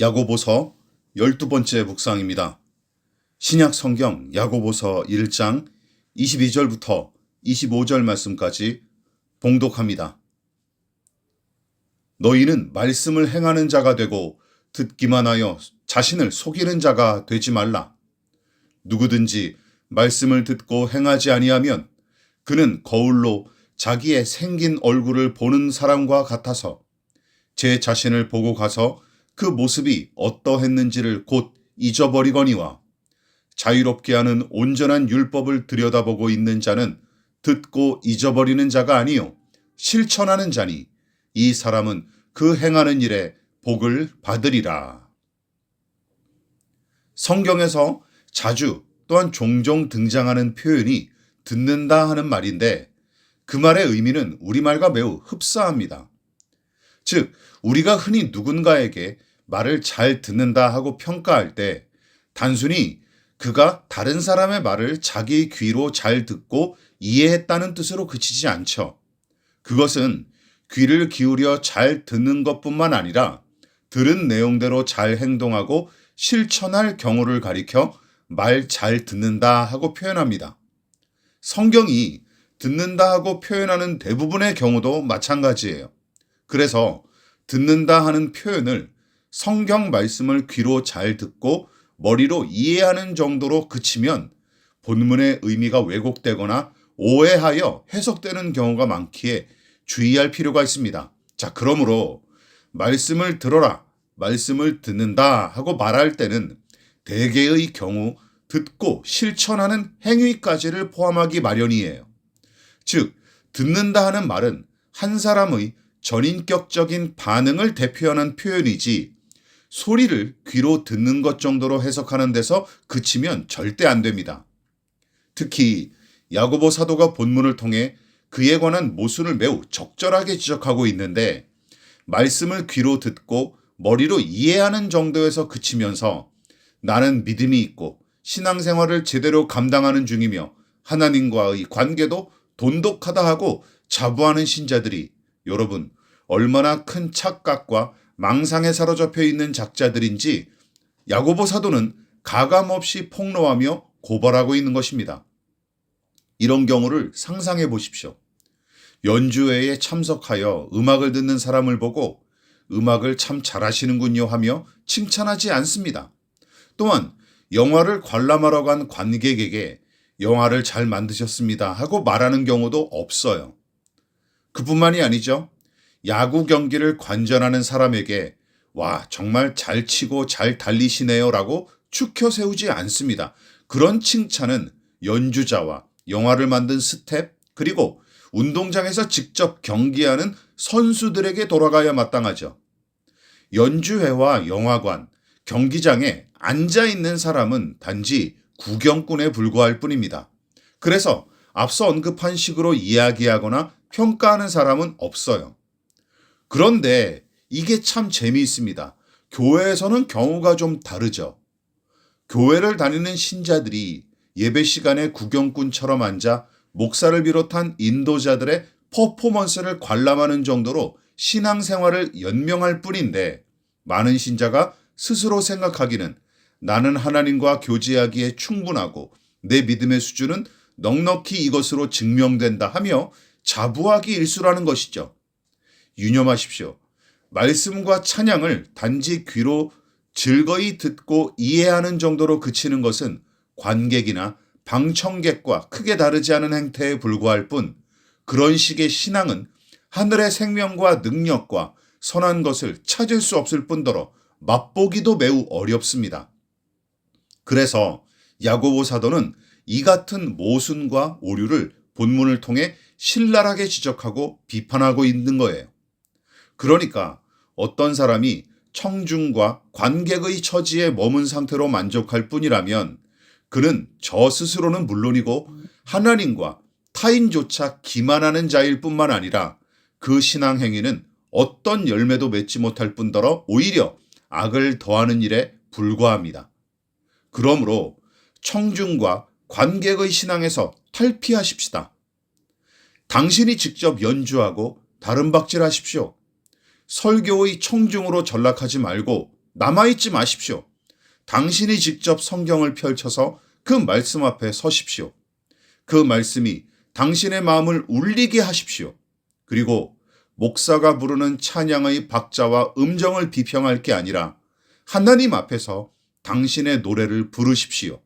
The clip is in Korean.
야고보서 12번째 묵상입니다. 신약 성경 야고보서 1장 22절부터 25절 말씀까지 봉독합니다. 너희는 말씀을 행하는 자가 되고 듣기만 하여 자신을 속이는 자가 되지 말라. 누구든지 말씀을 듣고 행하지 아니하면 그는 거울로 자기의 생긴 얼굴을 보는 사람과 같아서 제 자신을 보고 가서 그 모습이 어떠했는지를 곧 잊어버리거니와 자유롭게 하는 온전한 율법을 들여다보고 있는 자는 듣고 잊어버리는 자가 아니요 실천하는 자니 이 사람은 그 행하는 일에 복을 받으리라. 성경에서 자주 또한 종종 등장하는 표현이 듣는다 하는 말인데 그 말의 의미는 우리말과 매우 흡사합니다. 즉, 우리가 흔히 누군가에게 말을 잘 듣는다 하고 평가할 때 단순히 그가 다른 사람의 말을 자기 귀로 잘 듣고 이해했다는 뜻으로 그치지 않죠. 그것은 귀를 기울여 잘 듣는 것뿐만 아니라 들은 내용대로 잘 행동하고 실천할 경우를 가리켜 말 잘 듣는다 하고 표현합니다. 성경이 듣는다 하고 표현하는 대부분의 경우도 마찬가지예요. 그래서 듣는다 하는 표현을 성경 말씀을 귀로 잘 듣고 머리로 이해하는 정도로 그치면 본문의 의미가 왜곡되거나 오해하여 해석되는 경우가 많기에 주의할 필요가 있습니다. 자, 그러므로 말씀을 들어라, 말씀을 듣는다 하고 말할 때는 대개의 경우 듣고 실천하는 행위까지를 포함하기 마련이에요. 즉, 듣는다 하는 말은 한 사람의 전인격적인 반응을 대표하는 표현이지 소리를 귀로 듣는 것 정도로 해석하는 데서 그치면 절대 안 됩니다. 특히 야고보 사도가 본문을 통해 그에 관한 모순을 매우 적절하게 지적하고 있는데 말씀을 귀로 듣고 머리로 이해하는 정도에서 그치면서 나는 믿음이 있고 신앙생활을 제대로 감당하는 중이며 하나님과의 관계도 돈독하다 하고 자부하는 신자들이 여러분 얼마나 큰 착각과 망상에 사로잡혀 있는 작자들인지 야고보 사도는 가감없이 폭로하며 고발하고 있는 것입니다. 이런 경우를 상상해 보십시오. 연주회에 참석하여 음악을 듣는 사람을 보고 음악을 참 잘하시는군요 하며 칭찬하지 않습니다. 또한 영화를 관람하러 간 관객에게 영화를 잘 만드셨습니다 하고 말하는 경우도 없어요. 그뿐만이 아니죠. 야구 경기를 관전하는 사람에게 와, 정말 잘 치고 잘 달리시네요 라고 축혀 세우지 않습니다. 그런 칭찬은 연주자와 영화를 만든 스텝, 그리고 운동장에서 직접 경기하는 선수들에게 돌아가야 마땅하죠. 연주회와 영화관, 경기장에 앉아 있는 사람은 단지 구경꾼에 불과할 뿐입니다. 그래서 앞서 언급한 식으로 이야기하거나 평가하는 사람은 없어요. 그런데 이게 참 재미있습니다. 교회에서는 경우가 좀 다르죠. 교회를 다니는 신자들이 예배 시간에 구경꾼처럼 앉아 목사를 비롯한 인도자들의 퍼포먼스를 관람하는 정도로 신앙생활을 연명할 뿐인데 많은 신자가 스스로 생각하기는 나는 하나님과 교제하기에 충분하고 내 믿음의 수준은 넉넉히 이것으로 증명된다 하며 자부하기 일수라는 것이죠. 유념하십시오. 말씀과 찬양을 단지 귀로 즐거이 듣고 이해하는 정도로 그치는 것은 관객이나 방청객과 크게 다르지 않은 행태에 불과할 뿐 그런 식의 신앙은 하늘의 생명과 능력과 선한 것을 찾을 수 없을 뿐더러 맛보기도 매우 어렵습니다. 그래서 야고보 사도는 이 같은 모순과 오류를 본문을 통해 신랄하게 지적하고 비판하고 있는 거예요. 그러니까 어떤 사람이 청중과 관객의 처지에 머문 상태로 만족할 뿐이라면 그는 저 스스로는 물론이고 하나님과 타인조차 기만하는 자일 뿐만 아니라 그 신앙 행위는 어떤 열매도 맺지 못할 뿐더러 오히려 악을 더하는 일에 불과합니다. 그러므로 청중과 관객의 신앙에서 탈피하십시다. 당신이 직접 연주하고 다른 박질 하십시오. 설교의 청중으로 전락하지 말고 남아있지 마십시오. 당신이 직접 성경을 펼쳐서 그 말씀 앞에 서십시오. 그 말씀이 당신의 마음을 울리게 하십시오. 그리고 목사가 부르는 찬양의 박자와 음정을 비평할 게 아니라 하나님 앞에서 당신의 노래를 부르십시오.